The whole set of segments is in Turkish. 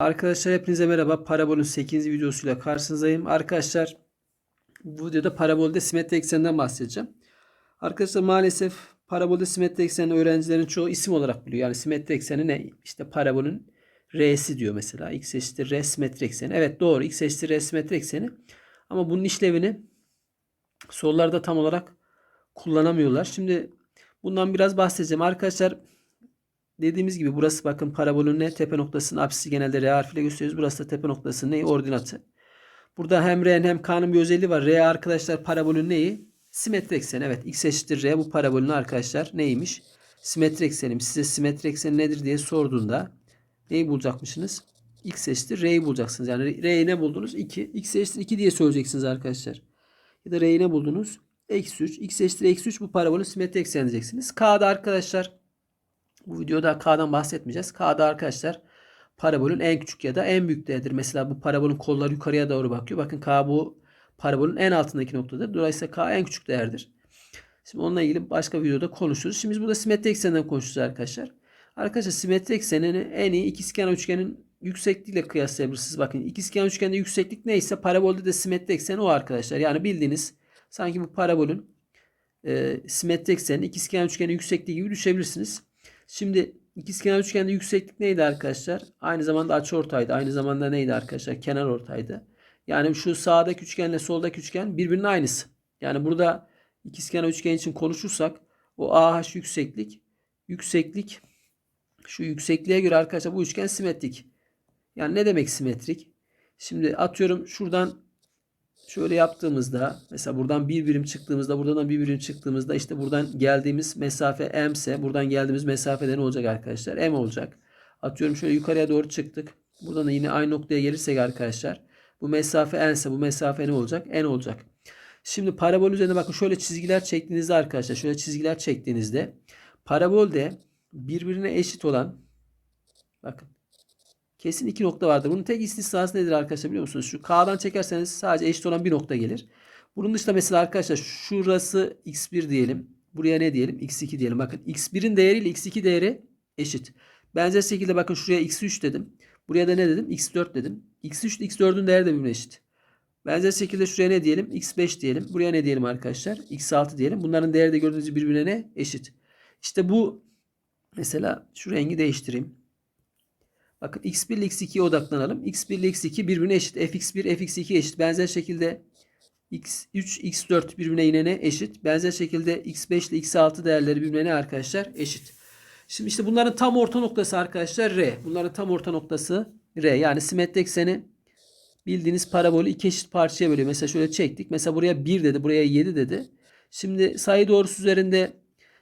Arkadaşlar hepinize merhaba. Parabolün 8. videosuyla karşınızdayım. Arkadaşlar bu videoda parabolde simetri ekseninden bahsedeceğim. Arkadaşlar maalesef parabolde simetri ekseni öğrencilerin çoğu isim olarak biliyor. Yani simetri ekseni ne? İşte parabolün R'si diyor mesela. X eşittir R simetri ekseni. Evet doğru. X eşittir R simetri ekseni. Ama bunun işlevini sorularda tam olarak kullanamıyorlar. Şimdi bundan biraz bahsedeceğim. Arkadaşlar Dediğimiz gibi burası bakın parabolün ne? Tepe noktasının apsisi genelde R harfiyle gösteriyoruz. Burası da tepe noktasının neyi? Ordinatı. Burada hem R'nin hem K'nın bir özelliği var. R arkadaşlar parabolün neyi? Simetri ekseni. Evet x eşittir R bu parabolün arkadaşlar neymiş? Simetri eksenim. Size simetri ekseni nedir diye sorduğunda neyi bulacakmışsınız? X eşittir R'yi bulacaksınız. Yani R'yi ne buldunuz? 2. X eşittir 2 diye söyleyeceksiniz arkadaşlar. Ya da R'yi ne buldunuz? Eksi 3. X eşittir eksi 3 bu parabolün simetri ekseni diyeceksiniz. K'da arkadaşlar bu videoda K'dan bahsetmeyeceğiz. K'da arkadaşlar parabolün en küçük ya da en büyük değeridir. Mesela bu parabolün kolları yukarıya doğru bakıyor. Bakın K bu parabolün en altındaki noktadır. Dolayısıyla K en küçük değerdir. Şimdi onunla ilgili başka videoda konuşuruz. Şimdi biz burada simetri ekseninden konuşacağız arkadaşlar. Arkadaşlar simetri eksenini en iyi ikizkenar üçgenin yüksekliğiyle kıyaslayabilirsiniz. Bakın ikizkenar üçgende yükseklik neyse parabolde de simetri ekseni o arkadaşlar. Yani bildiğiniz sanki bu parabolün e, simetri ekseni ikizkenar üçgenin yüksekliği gibi düşebilirsiniz. Şimdi ikizkenar üçgende yükseklik neydi arkadaşlar? Aynı zamanda açıortaydı. Aynı zamanda neydi arkadaşlar? Kenar ortaydı. Yani şu sağdaki üçgenle soldaki üçgen birbirinin aynısı. Yani burada ikizkenar üçgen için konuşursak o AH yükseklik yükseklik şu yüksekliğe göre arkadaşlar bu üçgen simetrik. Yani ne demek simetrik? Şimdi atıyorum şuradan şöyle yaptığımızda mesela buradan bir birim çıktığımızda buradan bir birim çıktığımızda işte buradan geldiğimiz mesafe m ise buradan geldiğimiz mesafe de ne olacak arkadaşlar? m olacak. Atıyorum şöyle yukarıya doğru çıktık. Buradan da yine aynı noktaya gelirsek arkadaşlar bu mesafe n ise bu mesafe ne olacak? n olacak. Şimdi parabol üzerinde bakın şöyle çizgiler çektiğinizde arkadaşlar şöyle çizgiler çektiğinizde parabolde birbirine eşit olan bakın Kesin iki nokta vardır. Bunun tek istisnası nedir arkadaşlar biliyor musunuz? Şu K'dan çekerseniz sadece eşit olan bir nokta gelir. Bunun dışında mesela arkadaşlar şurası x1 diyelim. Buraya ne diyelim? x2 diyelim. Bakın x1'in değeriyle x2 değeri eşit. Benzer şekilde bakın şuraya x3 dedim. Buraya da ne dedim? x4 dedim. x3 ile x4'ün değeri de birbirine eşit. Benzer şekilde şuraya ne diyelim? x5 diyelim. Buraya ne diyelim arkadaşlar? x6 diyelim. Bunların değeri de gördüğünüz gibi birbirine ne? Eşit. İşte bu mesela şu rengi değiştireyim. Bakın x1 ile x2'ye odaklanalım. x1 ile x2 birbirine eşit. fx1 fx2 eşit. Benzer şekilde x3 x4 birbirine yine ne eşit. Benzer şekilde x5 ile x6 değerleri birbirine ne arkadaşlar eşit. Şimdi işte bunların tam orta noktası arkadaşlar R. Bunların tam orta noktası R. Yani simetri ekseni bildiğiniz parabolü iki eşit parçaya bölüyor. Mesela şöyle çektik. Mesela buraya 1 dedi. Buraya 7 dedi. Şimdi sayı doğrusu üzerinde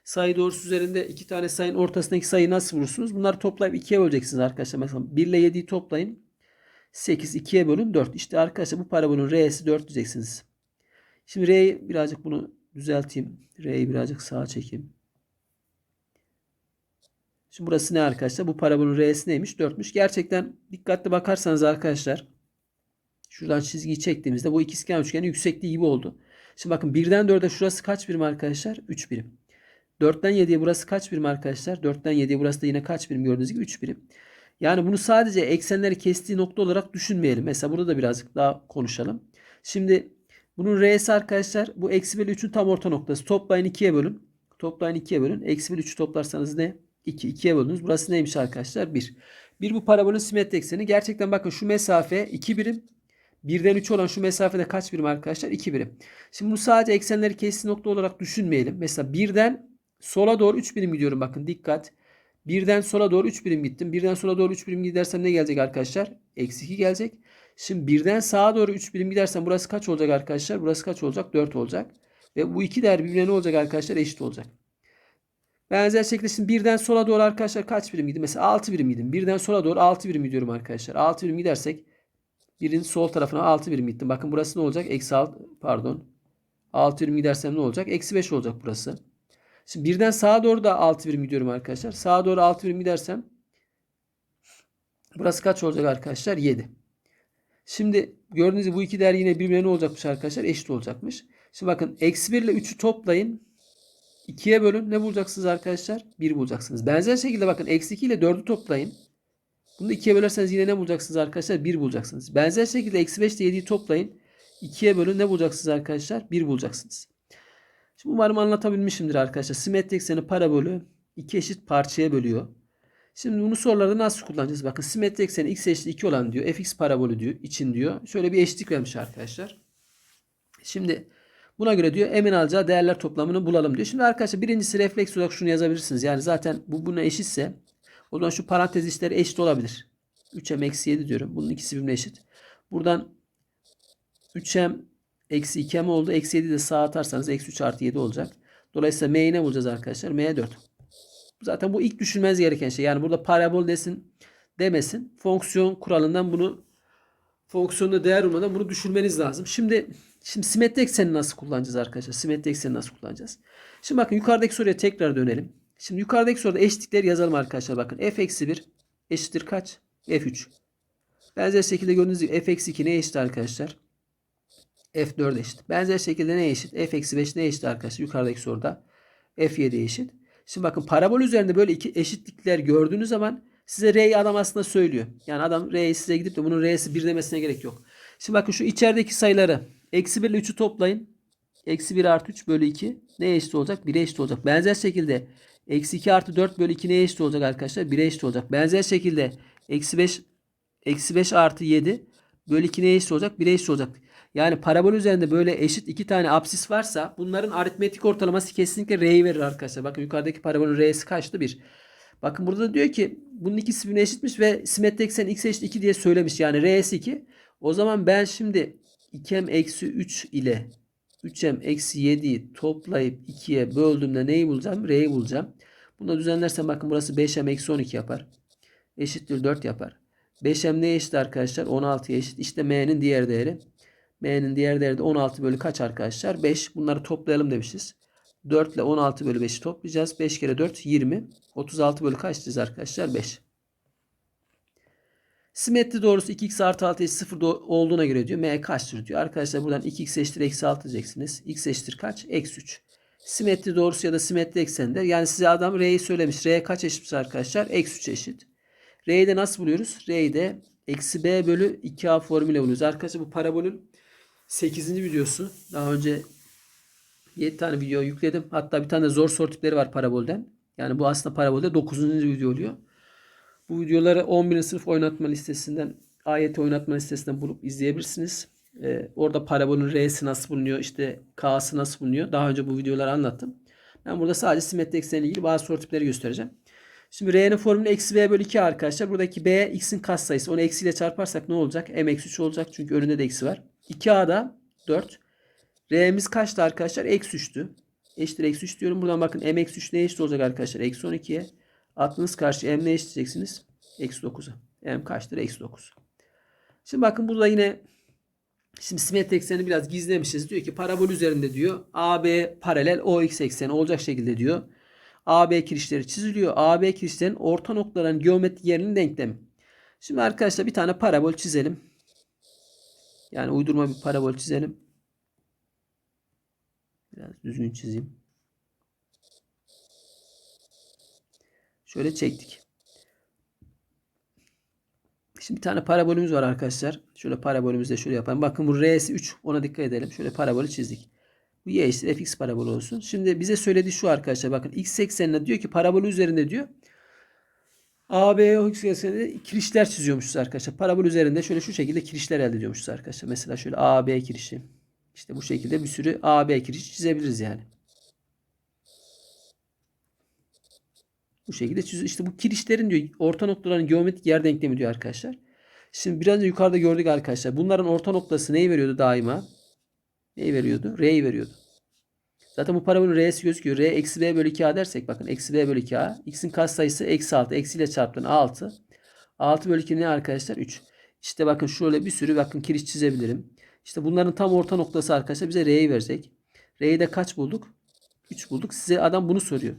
sayı doğrusu üzerinde iki tane sayının ortasındaki sayıyı nasıl bulursunuz? Bunları toplayıp ikiye böleceksiniz arkadaşlar. Mesela 1 ile 7'yi toplayın. 8 2'ye bölün 4. İşte arkadaşlar bu parabolün R'si 4 diyeceksiniz. Şimdi R'yi birazcık bunu düzelteyim. R'yi birazcık sağa çekeyim. Şimdi burası ne arkadaşlar? Bu parabolün R'si neymiş? 4'müş. Gerçekten dikkatli bakarsanız arkadaşlar şuradan çizgiyi çektiğimizde bu ikizkenar üçgenin yüksekliği gibi oldu. Şimdi bakın 1'den 4'e şurası kaç birim arkadaşlar? 3 birim. 4'ten 7'ye burası kaç birim arkadaşlar? 4'ten 7'ye burası da yine kaç birim gördüğünüz gibi 3 birim. Yani bunu sadece eksenleri kestiği nokta olarak düşünmeyelim. Mesela burada da birazcık daha konuşalım. Şimdi bunun R'si arkadaşlar bu eksi bölü 3'ün tam orta noktası. Toplayın 2'ye bölün. Toplayın 2'ye bölün. Eksi bölü 3'ü toplarsanız ne? 2. 2'ye bölünüz. Burası neymiş arkadaşlar? 1. 1 bu parabolün simetri ekseni. Gerçekten bakın şu mesafe 2 birim. 1'den 3 olan şu mesafede kaç birim arkadaşlar? 2 birim. Şimdi bu sadece eksenleri kestiği nokta olarak düşünmeyelim. Mesela 1'den Sola doğru 3 birim gidiyorum bakın dikkat. Birden sola doğru 3 birim gittim. Birden sola doğru 3 birim gidersem ne gelecek arkadaşlar? Eksi 2 gelecek. Şimdi birden sağa doğru 3 birim gidersem burası kaç olacak arkadaşlar? Burası kaç olacak? 4 olacak. Ve bu iki değer birbirine ne olacak arkadaşlar? Eşit olacak. Benzer şekilde şimdi birden sola doğru arkadaşlar kaç birim gidiyor? Mesela 6 birim gidim. Birden sola doğru 6 birim gidiyorum arkadaşlar. 6 birim gidersek birin sol tarafına 6 birim gittim. Bakın burası ne olacak? Eksi 6 pardon. 6 birim gidersem ne olacak? Eksi 5 olacak burası. Şimdi birden sağa doğru da 6 birim gidiyorum arkadaşlar. Sağa doğru 6 birim gidersem burası kaç olacak arkadaşlar? 7. Şimdi gördüğünüz gibi bu iki değer yine birbirine ne olacakmış arkadaşlar? Eşit olacakmış. Şimdi bakın eksi 1 ile 3'ü toplayın. 2'ye bölün. Ne bulacaksınız arkadaşlar? 1 bulacaksınız. Benzer şekilde bakın eksi 2 ile 4'ü toplayın. Bunu 2'ye bölerseniz yine ne bulacaksınız arkadaşlar? 1 bulacaksınız. Benzer şekilde eksi 5 ile 7'yi toplayın. 2'ye bölün ne bulacaksınız arkadaşlar? 1 bulacaksınız. Şimdi umarım anlatabilmişimdir arkadaşlar. Simetrik ekseni parabolü iki eşit parçaya bölüyor. Şimdi bunu sorularda nasıl kullanacağız? Bakın simetrik ekseni x eşit 2 olan diyor. fx parabolü diyor için diyor. Şöyle bir eşitlik vermiş arkadaşlar. Şimdi buna göre diyor emin alacağı değerler toplamını bulalım diyor. Şimdi arkadaşlar birincisi refleks olarak şunu yazabilirsiniz. Yani zaten bu buna eşitse o zaman şu parantez içleri eşit olabilir. 3m eksi 7 diyorum. Bunun ikisi birbirine eşit. Buradan 3m eksi 2m oldu. Eksi 7 de sağa atarsanız eksi 3 artı 7 olacak. Dolayısıyla m'yi ne bulacağız arkadaşlar? m'ye 4. Zaten bu ilk düşünmeniz gereken şey. Yani burada parabol desin demesin. Fonksiyon kuralından bunu fonksiyonda değer olmadan bunu düşürmeniz lazım. Şimdi şimdi simetri ekseni nasıl kullanacağız arkadaşlar? Simetri ekseni nasıl kullanacağız? Şimdi bakın yukarıdaki soruya tekrar dönelim. Şimdi yukarıdaki soruda eşitlikleri yazalım arkadaşlar. Bakın f eksi 1 eşittir kaç? f3. Benzer şekilde gördüğünüz gibi f eksi 2 ne eşit arkadaşlar? F4 eşit. Benzer şekilde ne eşit? f eksi 5 ne eşit arkadaşlar? Yukarıdaki soruda f7 eşit. Şimdi bakın parabol üzerinde böyle iki eşitlikler gördüğünüz zaman size R'yi adam aslında söylüyor. Yani adam R'yi size gidip de bunun R'si 1 demesine gerek yok. Şimdi bakın şu içerideki sayıları eksi 1 ile 3'ü toplayın. Eksi 1 artı 3 bölü 2 neye eşit olacak? 1'e eşit olacak. Benzer şekilde eksi 2 artı 4 bölü 2 neye eşit olacak arkadaşlar? 1'e eşit olacak. Benzer şekilde eksi 5 eksi 5 artı 7 bölü 2 neye eşit olacak? 1'e eşit olacak. Yani parabol üzerinde böyle eşit iki tane apsis varsa bunların aritmetik ortalaması kesinlikle R'yi verir arkadaşlar. Bakın yukarıdaki parabolün R'si kaçtı? 1. Bakın burada da diyor ki bunun ikisi birbirine eşitmiş ve simetri eksen x eşit 2 diye söylemiş. Yani R'si 2. O zaman ben şimdi 2m eksi 3 ile 3m eksi 7'yi toplayıp 2'ye böldüğümde neyi bulacağım? R'yi bulacağım. Bunu da düzenlersem bakın burası 5m eksi 12 yapar. Eşittir 4 yapar. 5m neye eşit arkadaşlar? 16'ya eşit. İşte m'nin diğer değeri. M'nin diğer değeri de 16 bölü kaç arkadaşlar? 5. Bunları toplayalım demişiz. 4 ile 16 bölü 5'i toplayacağız. 5 kere 4 20. 36 bölü kaç diyeceğiz arkadaşlar? 5. Simetri doğrusu 2x artı 6 eşit 0 olduğuna göre diyor. M kaçtır diyor. Arkadaşlar buradan 2x eşittir eksi 6 diyeceksiniz. x eşittir kaç? Eksi 3. Simetri doğrusu ya da simetri eksende. Yani size adam R'yi söylemiş. R kaç eşitmiş arkadaşlar? Eksi 3 eşit. R'yi de nasıl buluyoruz? R'yi de eksi b bölü 2a formüle buluyoruz. Arkadaşlar bu parabolün 8. videosu. Daha önce 7 tane video yükledim. Hatta bir tane zor soru tipleri var parabolden. Yani bu aslında parabolde 9. video oluyor. Bu videoları 11. sınıf oynatma listesinden AYT oynatma listesinden bulup izleyebilirsiniz. Ee, orada parabolün R'si nasıl bulunuyor, işte K'sı nasıl bulunuyor. Daha önce bu videoları anlattım. Ben burada sadece simetri ekseniyle ilgili bazı soru tipleri göstereceğim. Şimdi R'nin formülü eksi B bölü 2 arkadaşlar. Buradaki B x'in katsayısı. Onu eksiyle çarparsak ne olacak? M eksi 3 olacak. Çünkü önünde de eksi var. 2A'da 4. R'miz kaçtı arkadaşlar? Eksi 3'tü. Eşittir eksi 3 diyorum. Buradan bakın M eksi 3 ne eşit olacak arkadaşlar? Eksi 12'ye. Aklınız karşı M ne eşitleyeceksiniz? Eksi 9'a. M kaçtır? Eksi 9. Şimdi bakın burada yine Şimdi simetri ekseni biraz gizlemişiz. Diyor ki parabol üzerinde diyor AB paralel OX ekseni olacak şekilde diyor. AB kirişleri çiziliyor. AB kirişlerin orta noktaların geometrik yerinin denklemi. Şimdi arkadaşlar bir tane parabol çizelim. Yani uydurma bir parabol çizelim. Biraz düzgün çizeyim. Şöyle çektik. Şimdi bir tane parabolümüz var arkadaşlar. Şöyle parabolümüzde şöyle yapalım. Bakın bu R'si 3. Ona dikkat edelim. Şöyle parabolü çizdik. Bu y eşittir fx parabolü olsun. Şimdi bize söylediği şu arkadaşlar. Bakın x eksenine diyor ki parabolü üzerinde diyor. AB o ekseninde kirişler çiziyormuşuz arkadaşlar. Parabol üzerinde şöyle şu şekilde kirişler elde ediyormuşuz arkadaşlar. Mesela şöyle AB kirişi. İşte bu şekilde bir sürü AB kirişi çizebiliriz yani. Bu şekilde çiziyor. İşte bu kirişlerin diyor orta noktaların geometrik yer denklemi diyor arkadaşlar. Şimdi biraz önce yukarıda gördük arkadaşlar. Bunların orta noktası neyi veriyordu daima? Neyi veriyordu? R'yi veriyordu. Zaten bu parabolün R'si gözüküyor. R eksi B bölü 2A dersek bakın eksi B bölü 2A. X'in katsayısı eksi 6. Eksiyle çarptın 6. 6 bölü 2 ne arkadaşlar? 3. İşte bakın şöyle bir sürü bakın kiriş çizebilirim. İşte bunların tam orta noktası arkadaşlar bize R'yi verecek. R'yi de kaç bulduk? 3 bulduk. Size adam bunu soruyor.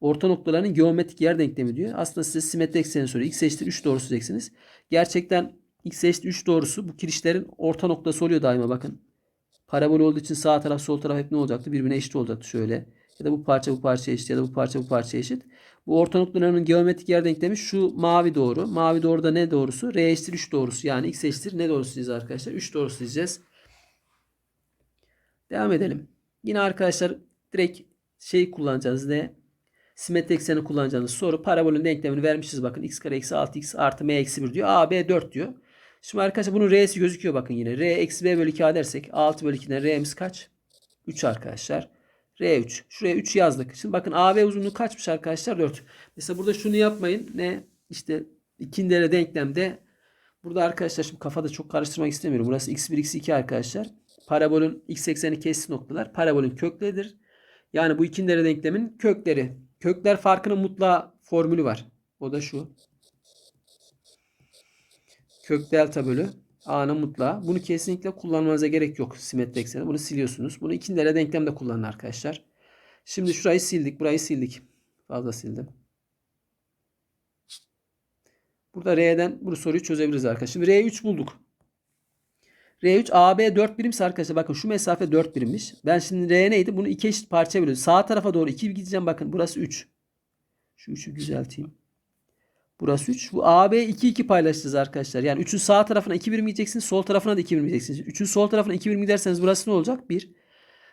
Orta noktaların geometrik yer denklemi diyor. Aslında size simetri ekseni soruyor. X eşittir 3 doğrusu diyeceksiniz. Gerçekten X eşittir 3 doğrusu bu kirişlerin orta noktası oluyor daima bakın. Parabol olduğu için sağ taraf sol taraf hep ne olacaktı? Birbirine eşit olacaktı şöyle. Ya da bu parça bu parça eşit ya da bu parça bu parça eşit. Bu orta noktalarının geometrik yer denklemi şu mavi doğru. Mavi doğruda ne doğrusu? R eşittir 3 doğrusu. Yani x eşittir ne doğrusu diyeceğiz arkadaşlar? 3 doğrusu diyeceğiz. Devam edelim. Yine arkadaşlar direkt şey kullanacağız. Ne? Simetri ekseni kullanacağınız soru. Parabolün denklemini vermişiz. Bakın x kare eksi 6x artı m eksi 1 diyor. a, b 4 diyor. Şimdi arkadaşlar bunun r'si gözüküyor bakın yine. r eksi b bölü 2 a dersek 6 bölü 2'den r'miz kaç? 3 arkadaşlar. R3. Şuraya 3 yazdık. Şimdi bakın AB uzunluğu kaçmış arkadaşlar? 4. Mesela burada şunu yapmayın. Ne? İşte ikinci derece denklemde burada arkadaşlar şimdi kafada çok karıştırmak istemiyorum. Burası x1 x2 arkadaşlar. Parabolün x ekseni kessi noktalar. Parabolün kökleridir. Yani bu ikinci derece denklemin kökleri. Kökler farkının mutla formülü var. O da şu. Kök delta bölü A'nın mutlağı. Bunu kesinlikle kullanmanıza gerek yok simetri ekseni. Bunu siliyorsunuz. Bunu ikinci derece denklemde kullanın arkadaşlar. Şimdi şurayı sildik. Burayı sildik. Fazla sildim. Burada R'den bu soruyu çözebiliriz arkadaşlar. Şimdi R3 bulduk. R3 AB 4 birimse arkadaşlar bakın şu mesafe 4 birimmiş. Ben şimdi R neydi? Bunu iki eşit parça bölüyorum. Sağ tarafa doğru 2 gideceğim bakın. Burası 3. Şu 3'ü düzelteyim. Burası 3. Bu AB 2 2 paylaşacağız arkadaşlar. Yani 3'ün sağ tarafına 2 birim gideceksiniz. Sol tarafına da 2 birim gideceksiniz. 3'ün sol tarafına 2 birim giderseniz burası ne olacak? 1.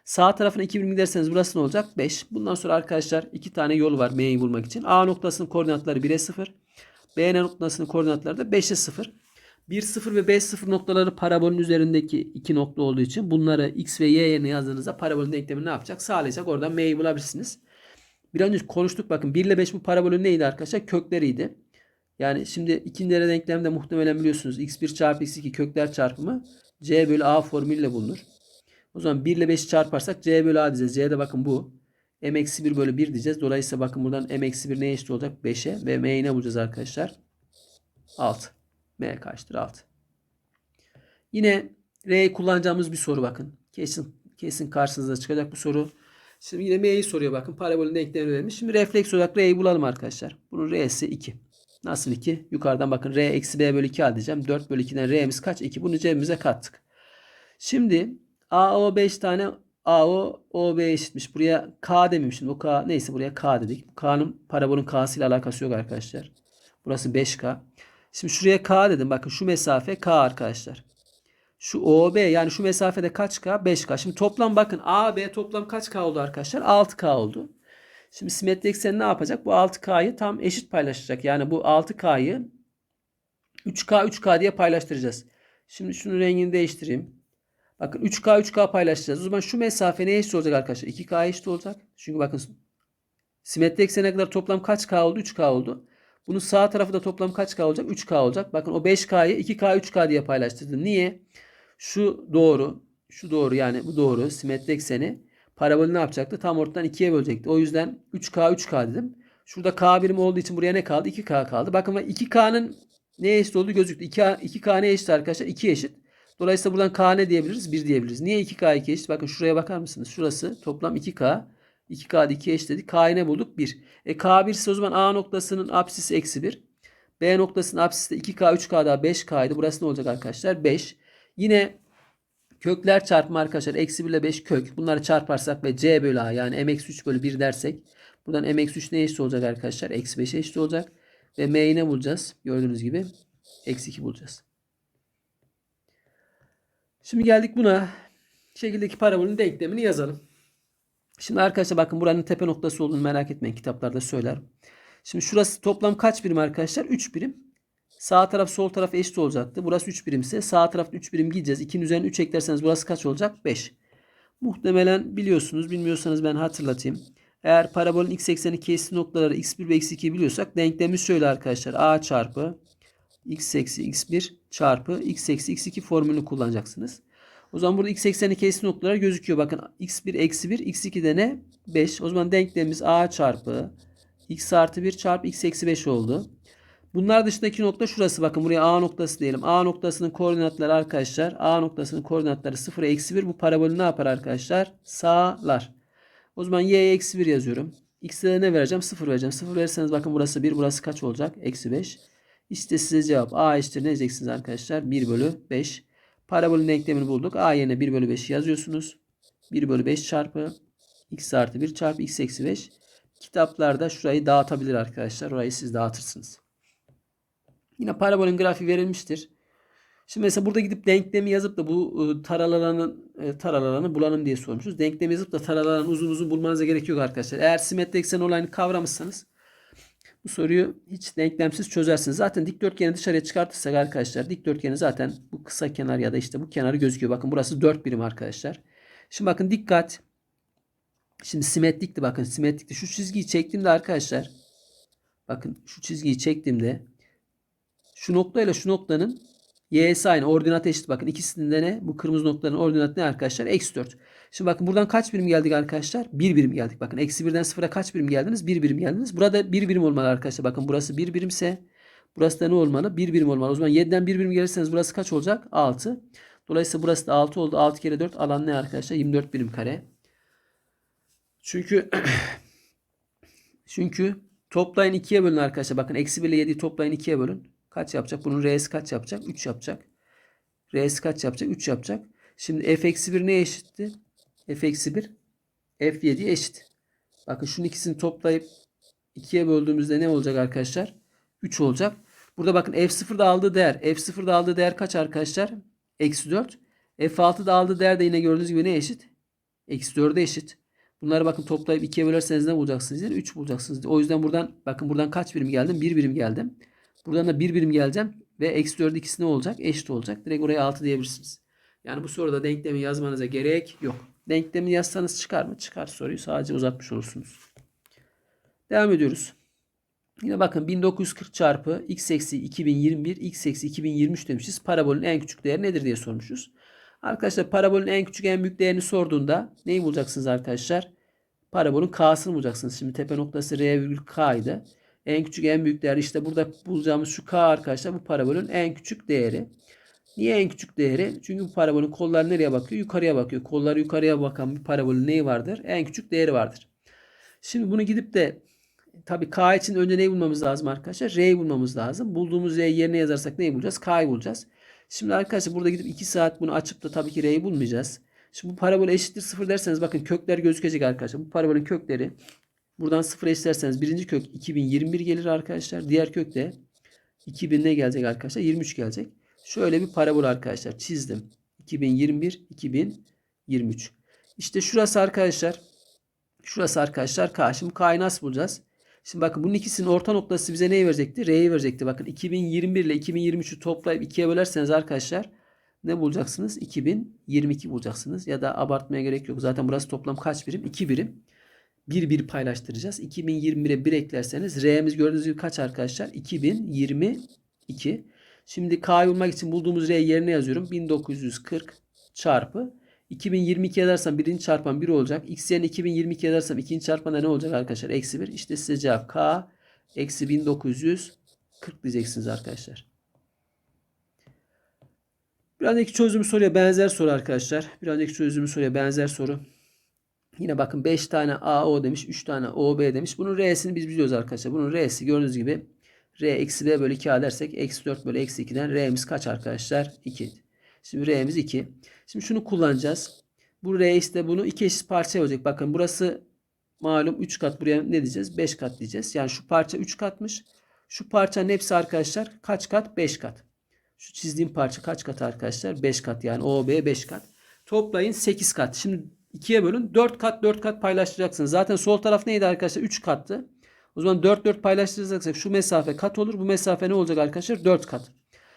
Sağ tarafına 2 birim giderseniz burası ne olacak? 5. Bundan sonra arkadaşlar 2 tane yol var M'yi bulmak için. A noktasının koordinatları 1'e 0. B noktasının koordinatları da 5'e 0. 1, 0 ve 5, 0 noktaları parabolün üzerindeki iki nokta olduğu için bunları x ve y yerine yazdığınızda parabolün denklemi ne yapacak? Sağlayacak. Oradan m'yi bulabilirsiniz. Bir önce konuştuk bakın 1 ile 5 bu parabolün neydi arkadaşlar? Kökleriydi. Yani şimdi ikinci derece denklemde muhtemelen biliyorsunuz x1 çarpı x2 kökler çarpımı c bölü a formülüyle bulunur. O zaman 1 ile 5'i çarparsak c bölü a diyeceğiz. c de bakın bu. m eksi 1 bölü 1 diyeceğiz. Dolayısıyla bakın buradan m eksi 1 neye eşit olacak? 5'e ve m'yi ne bulacağız arkadaşlar? 6. M kaçtır? 6. Yine R'yi kullanacağımız bir soru bakın. Kesin kesin karşınıza çıkacak bu soru. Şimdi yine M'yi soruyor bakın. Parabolün denklemini vermiş. Şimdi refleks olarak R'yi bulalım arkadaşlar. Bunun R'si 2. Nasıl 2? Yukarıdan bakın R eksi B bölü 2 al diyeceğim. 4 bölü 2'den R'miz kaç? 2. Bunu cebimize kattık. Şimdi AO 5 tane AO OB eşitmiş. Buraya K dememişim. O K neyse buraya K dedik. K'nın parabolün K'sıyla alakası yok arkadaşlar. Burası 5K. Şimdi şuraya K dedim. Bakın şu mesafe K arkadaşlar. Şu OB yani şu mesafede kaç K? 5K. Şimdi toplam bakın AB toplam kaç K oldu arkadaşlar? 6K oldu. Şimdi simetri eksen ne yapacak? Bu 6K'yı tam eşit paylaşacak. Yani bu 6K'yı 3K 3K diye paylaştıracağız. Şimdi şunun rengini değiştireyim. Bakın 3K 3K paylaşacağız. O zaman şu mesafe neye eşit olacak arkadaşlar? 2K eşit olacak. Çünkü bakın simetri eksene kadar toplam kaç K oldu? 3K oldu. Bunun sağ tarafı da toplam kaç K olacak? 3K olacak. Bakın o 5K'yı 2K 3K diye paylaştırdım. Niye? Şu doğru. Şu doğru yani bu doğru. Simetri ekseni. Parabolü ne yapacaktı? Tam ortadan 2'ye bölecekti. O yüzden 3K 3K dedim. Şurada K birim olduğu için buraya ne kaldı? 2K kaldı. Bakın 2K'nın neye eşit olduğu gözüktü. 2K, 2K ne eşit arkadaşlar? 2 eşit. Dolayısıyla buradan K ne diyebiliriz? 1 diyebiliriz. Niye 2K 2 eşit? Bakın şuraya bakar mısınız? Şurası toplam 2K. 2K'da 2 eşitledik. K'yı ne bulduk? 1. E K1 ise o zaman A noktasının apsisi eksi 1. B noktasının apsisi de 2K 3K daha 5K'ydı. Burası ne olacak arkadaşlar? 5. Yine kökler çarpımı arkadaşlar. Eksi 1 ile 5 kök. Bunları çarparsak ve C bölü A yani M eksi 3 bölü 1 dersek. Buradan M eksi 3 ne eşit olacak arkadaşlar? Eksi 5'e eşit olacak. Ve M'yi ne bulacağız? Gördüğünüz gibi eksi 2 bulacağız. Şimdi geldik buna. Şekildeki parabolün denklemini yazalım. Şimdi arkadaşlar bakın buranın tepe noktası olduğunu merak etmeyin. Kitaplarda söyler. Şimdi şurası toplam kaç birim arkadaşlar? 3 birim. Sağ taraf sol taraf eşit olacaktı. Burası 3 birimse sağ tarafta 3 birim gideceğiz. 2'nin üzerine 3 eklerseniz burası kaç olacak? 5. Muhtemelen biliyorsunuz. Bilmiyorsanız ben hatırlatayım. Eğer parabolün x ekseni kesiti noktaları x1 ve x2 biliyorsak denklemi şöyle arkadaşlar. a çarpı x eksi x1 çarpı x eksi x2 formülünü kullanacaksınız. O zaman burada x ekseni kesiti noktalar gözüküyor. Bakın x1 eksi 1 x2 de ne? 5. O zaman denklemimiz a çarpı x artı 1 çarpı x eksi 5 oldu. Bunlar dışındaki nokta şurası. Bakın buraya a noktası diyelim. a noktasının koordinatları arkadaşlar. a noktasının koordinatları 0 eksi 1. Bu parabolü ne yapar arkadaşlar? Sağlar. O zaman y'ye eksi 1 yazıyorum. x'e de ne vereceğim? 0 vereceğim. 0 verirseniz bakın burası 1. Burası kaç olacak? Eksi 5. İşte size cevap. a eşittir ne diyeceksiniz arkadaşlar? 1 bölü 5. Parabolün denklemini bulduk. A yerine 1 bölü 5 yazıyorsunuz. 1 bölü 5 çarpı x artı 1 çarpı x eksi 5. Kitaplarda şurayı dağıtabilir arkadaşlar. Orayı siz dağıtırsınız. Yine parabolün grafiği verilmiştir. Şimdi mesela burada gidip denklemi yazıp da bu e, taralı alanın e, taralı alanı bulalım diye sormuşuz. Denklemi yazıp da taralı alanı uzun uzun bulmanıza gerek yok arkadaşlar. Eğer simetri eksen olayını kavramışsanız bu soruyu hiç denklemsiz çözersiniz. Zaten dikdörtgeni dışarıya çıkartırsak arkadaşlar dikdörtgeni zaten bu kısa kenar ya da işte bu kenarı gözüküyor. Bakın burası 4 birim arkadaşlar. Şimdi bakın dikkat. Şimdi simetrikti bakın simetrikti. Şu çizgiyi çektiğimde arkadaşlar bakın şu çizgiyi çektiğimde şu noktayla şu noktanın y'si aynı. Ordinat eşit. Bakın ikisinde ne? Bu kırmızı noktaların ordinatı ne arkadaşlar? Eksi 4. Şimdi bakın buradan kaç birim geldik arkadaşlar? 1 birim geldik. Bakın eksi 1'den 0'a kaç birim geldiniz? 1 birim geldiniz. Burada 1 birim olmalı arkadaşlar. Bakın burası 1 birimse burası da ne olmalı? 1 birim olmalı. O zaman 7'den 1 birim gelirseniz burası kaç olacak? 6. Dolayısıyla burası da 6 oldu. 6 kere 4 alan ne arkadaşlar? 24 birim kare. Çünkü çünkü toplayın 2'ye bölün arkadaşlar. Bakın eksi 1 ile 7'yi toplayın 2'ye bölün. Kaç yapacak? Bunun R'si kaç yapacak? 3 yapacak. R'si kaç yapacak? 3 yapacak. Şimdi f eksi 1 neye eşitti? f eksi 1 f7'ye eşit. Bakın şunun ikisini toplayıp 2'ye böldüğümüzde ne olacak arkadaşlar? 3 olacak. Burada bakın f0'da aldığı değer. f0'da aldığı değer kaç arkadaşlar? Eksi 4. f6'da aldığı değer de yine gördüğünüz gibi ne eşit? Eksi 4'e eşit. Bunları bakın toplayıp 2'ye bölerseniz ne bulacaksınız? Yani 3 bulacaksınız. O yüzden buradan bakın buradan kaç birim geldim? 1 birim geldim. Buradan da 1 birim geleceğim. Ve eksi 4 ikisi ne olacak? Eşit olacak. Direkt oraya 6 diyebilirsiniz. Yani bu soruda denklemi yazmanıza gerek yok. Denklemi yazsanız çıkar mı? Çıkar soruyu. Sadece uzatmış olursunuz. Devam ediyoruz. Yine bakın 1940 çarpı x eksi 2021 x eksi 2023 demişiz. Parabolün en küçük değeri nedir diye sormuşuz. Arkadaşlar parabolün en küçük en büyük değerini sorduğunda neyi bulacaksınız arkadaşlar? Parabolün k'sını bulacaksınız. Şimdi tepe noktası r virgül k idi. En küçük en büyük değer işte burada bulacağımız şu k arkadaşlar bu parabolün en küçük değeri. Niye en küçük değeri? Çünkü bu parabolün kolları nereye bakıyor? Yukarıya bakıyor. Kolları yukarıya bakan bir parabolün neyi vardır? En küçük değeri vardır. Şimdi bunu gidip de tabii k için önce neyi bulmamız lazım arkadaşlar? R'yi bulmamız lazım. Bulduğumuz R'yi yerine yazarsak neyi bulacağız? K'yı bulacağız. Şimdi arkadaşlar burada gidip 2 saat bunu açıp da tabii ki R'yi bulmayacağız. Şimdi bu parabol eşittir 0 derseniz bakın kökler gözükecek arkadaşlar. Bu parabolün kökleri buradan 0 eşitlerseniz birinci kök 2021 gelir arkadaşlar. Diğer kök de 2000 ne gelecek arkadaşlar? 23 gelecek. Şöyle bir parabol arkadaşlar çizdim. 2021 2023. İşte şurası arkadaşlar. Şurası arkadaşlar K. Şimdi K'yı nasıl bulacağız? Şimdi bakın bunun ikisinin orta noktası bize neyi verecekti? R'yi verecekti. Bakın 2021 ile 2023'ü toplayıp ikiye bölerseniz arkadaşlar ne bulacaksınız? 2022 bulacaksınız. Ya da abartmaya gerek yok. Zaten burası toplam kaç birim? 2 birim. Bir bir paylaştıracağız. 2021'e 1 eklerseniz R'miz gördüğünüz gibi kaç arkadaşlar? 2022. Şimdi K'yı bulmak için bulduğumuz R'yi yerine yazıyorum. 1940 çarpı 2022 edersem birinci çarpan 1 olacak. X yerine 2022 edersem ikinci çarpan ne olacak arkadaşlar? Eksi 1. İşte size cevap K eksi 1940 diyeceksiniz arkadaşlar. Bir önceki çözümü soruya benzer soru arkadaşlar. Bir önceki çözümü soruya benzer soru. Yine bakın 5 tane AO demiş. 3 tane OB demiş. Bunun R'sini biz biliyoruz arkadaşlar. Bunun R'si gördüğünüz gibi R eksi B bölü 2A dersek eksi 4 bölü eksi 2'den R'miz kaç arkadaşlar? 2. Şimdi R'miz 2. Şimdi şunu kullanacağız. Bu R işte bunu iki eşit parçaya olacak. Bakın burası malum 3 kat. Buraya ne diyeceğiz? 5 kat diyeceğiz. Yani şu parça 3 katmış. Şu parçanın hepsi arkadaşlar kaç kat? 5 kat. Şu çizdiğim parça kaç kat arkadaşlar? 5 kat yani OB 5 kat. Toplayın 8 kat. Şimdi 2'ye bölün. 4 kat 4 kat paylaştıracaksınız. Zaten sol taraf neydi arkadaşlar? 3 kattı. O zaman 4 4 paylaştıracaksak şu mesafe kat olur. Bu mesafe ne olacak arkadaşlar? 4 kat.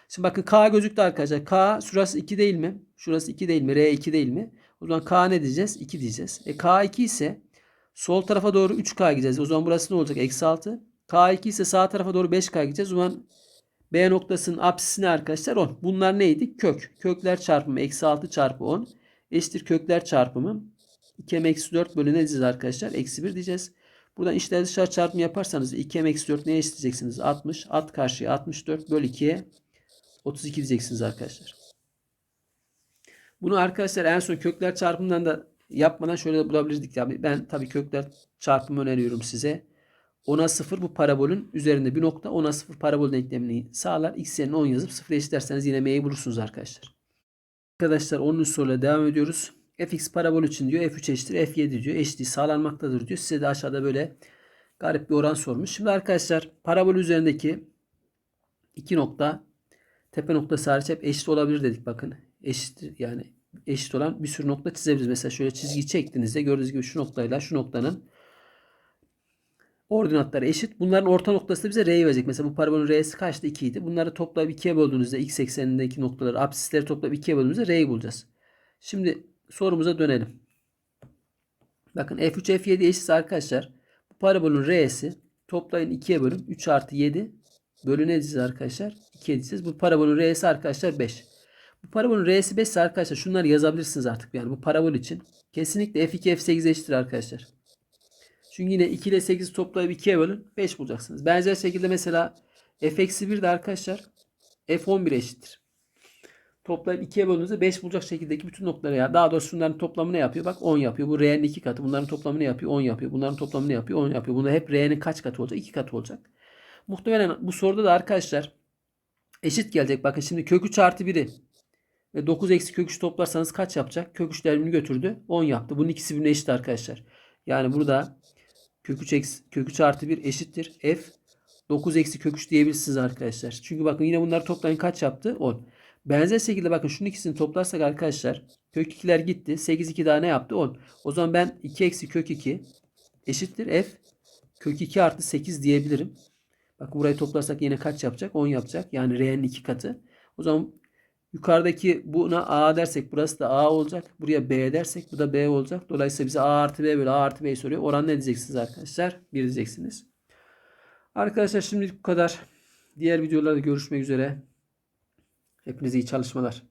Şimdi bakın K gözüktü arkadaşlar. K şurası 2 değil mi? Şurası 2 değil mi? R 2 değil mi? O zaman K ne diyeceğiz? 2 diyeceğiz. E K 2 ise sol tarafa doğru 3K gideceğiz. O zaman burası ne olacak? Eksi 6. K 2 ise sağ tarafa doğru 5K gideceğiz. O zaman B noktasının apsisi ne arkadaşlar? 10. Bunlar neydi? Kök. Kökler çarpımı eksi 6 çarpı 10 eşittir kökler çarpımı 2m eksi 4 bölü ne diyeceğiz arkadaşlar? Eksi 1 diyeceğiz. Buradan içler dışarı çarpımı yaparsanız 2m eksi 4 neye eşitleyeceksiniz? 60. At karşıya 64 bölü 2'ye 32 diyeceksiniz arkadaşlar. Bunu arkadaşlar en son kökler çarpımından da yapmadan şöyle de bulabilirdik. Yani ben tabii kökler çarpımı öneriyorum size. 10'a 0 bu parabolün üzerinde bir nokta 10'a 0 parabol denklemini sağlar. X yerine 10 yazıp 0 eşitlerseniz yine m'yi bulursunuz arkadaşlar. Arkadaşlar 10. soruyla devam ediyoruz. fx parabol için diyor f3 eşittir f7 diyor. Eşitliği sağlanmaktadır diyor. Size de aşağıda böyle garip bir oran sormuş. Şimdi arkadaşlar parabol üzerindeki iki nokta tepe noktası hariç hep eşit olabilir dedik bakın. Eşit yani eşit olan bir sürü nokta çizebiliriz. Mesela şöyle çizgi çektiğinizde gördüğünüz gibi şu noktayla şu noktanın ordinatları eşit. Bunların orta noktası da bize R'yi verecek. Mesela bu parabolün R'si kaçtı? 2 idi. Bunları toplayıp 2'ye böldüğünüzde x eksenindeki noktaları, absisleri toplayıp 2'ye böldüğümüzde R'yi bulacağız. Şimdi sorumuza dönelim. Bakın f3 f7 eşitse arkadaşlar bu parabolün R'si toplayın 2'ye bölün 3 artı 7 bölü ne diyeceğiz arkadaşlar? 2 diyeceğiz. Bu parabolün R'si arkadaşlar 5. Bu parabolün R'si 5 ise arkadaşlar şunları yazabilirsiniz artık. Yani bu parabol için kesinlikle f2 f8 eşittir arkadaşlar. Çünkü yine 2 ile 8'i toplayıp 2'ye bölün 5 bulacaksınız. Benzer şekilde mesela f-1 de arkadaşlar f11 eşittir. Toplayıp 2'ye böldüğünüzde 5 bulacak şekildeki bütün noktaları ya. Daha doğrusu şunların toplamı ne yapıyor? Bak 10 yapıyor. Bu r'nin 2 katı. Bunların toplamı ne yapıyor? 10 yapıyor. Bunların toplamı ne yapıyor? 10 yapıyor. Bunda hep r'nin kaç katı olacak? 2 katı olacak. Muhtemelen bu soruda da arkadaşlar eşit gelecek. Bakın şimdi kök 3 artı 1'i ve 9 eksi kök 3 toplarsanız kaç yapacak? Kök 3 değerini götürdü. 10 yaptı. Bunun ikisi birbirine eşit arkadaşlar. Yani burada kök 3, eksi, kök 3 artı 1 eşittir. F 9 eksi kök 3 diyebilirsiniz arkadaşlar. Çünkü bakın yine bunları toplayın kaç yaptı? 10. Benzer şekilde bakın şunun ikisini toplarsak arkadaşlar kök 2'ler gitti. 8 2 daha ne yaptı? 10. O zaman ben 2 eksi kök 2 eşittir. F kök 2 artı 8 diyebilirim. Bak burayı toplarsak yine kaç yapacak? 10 yapacak. Yani R'nin 2 katı. O zaman yukarıdaki buna A dersek burası da A olacak. Buraya B dersek bu da B olacak. Dolayısıyla bize A artı B bölü A artı B'yi soruyor. Oran ne diyeceksiniz arkadaşlar? 1 diyeceksiniz. Arkadaşlar şimdilik bu kadar. Diğer videolarda görüşmek üzere. Hepinize iyi çalışmalar.